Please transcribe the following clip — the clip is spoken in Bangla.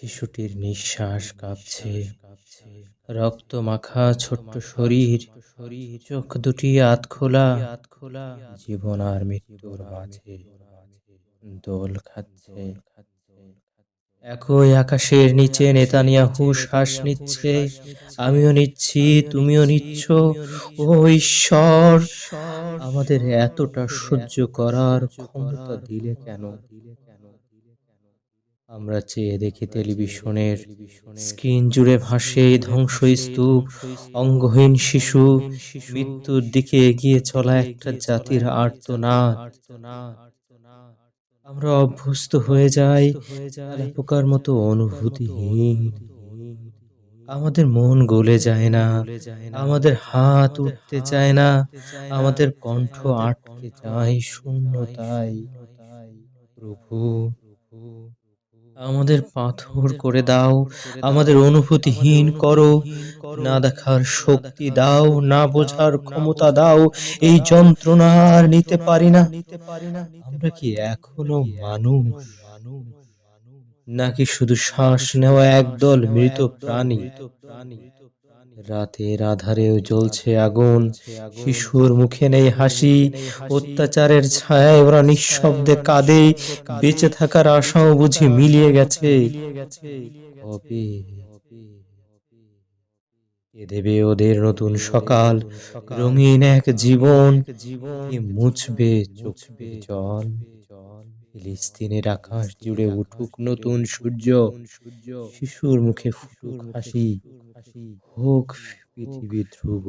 শিশুটির নিঃশ্বাস কাঁপছে। রক্ত মাখা ছোট্ট শরীর, চোখ দুটি আতখোলা জীবন আর মৃত্যুর মাঝে দোল খাচ্ছে। একই আকাশের নিচে নেতানিয়াহু শ্বাস নিচ্ছে, আমিও নিচ্ছি, তুমিও নিচ্ছ, ও ঈশ্বর, আমাদের এতটা সহ্য করার ক্ষমতা দিলে কেন? আমরা চেয়ে দেখি টেলিভিশনের স্ক্রিন জুড়ে ভাসে ধ্বংসস্তূপ, অঙ্গহীন শিশু, মৃত্যুর দিকে এগিয়ে চলা একটা জাতির আর্তনাদ। আমরা অভ্যস্ত হয়ে যাই পোকার মতো অনুভূতিহীন। আমাদের মন গলে যায় না, আমাদের হাত উঠতে চায় না, আমাদের কণ্ঠ আটকে যায় শূন্যতায়। প্রভু আমাদের পাথর করে দাও, আমাদের অনুভূতিহীন করো, না দেখার শক্তি দাও, না বোঝার ক্ষমতা দাও, এই যন্ত্রণা আর নিতে পারি না। আমরা কি এখনও মানুষ? নাকি শুধু শ্বাস নেওয়া একদল মৃত প্রাণী? রাতের আধারেও জ্বলছে আগুন। শিশুর মুখে নেই হাসি। অত্যাচারের ছায়ায় ওরা নিঃশব্দে কাঁদে। বেঁচে থাকার আশাও বুঝি মিলিয়ে গেছে। এ দেবে ওদের নতুন সকাল। রঙিন এক জীবন এ মুছবে চোখবে জল। ফিলিস্তিনের আকাশ জুড়ে উঠুক নতুন সূর্য। শিশুর মুখে ফুটুক হাসি। হোক পৃথিবী ধ্রুব।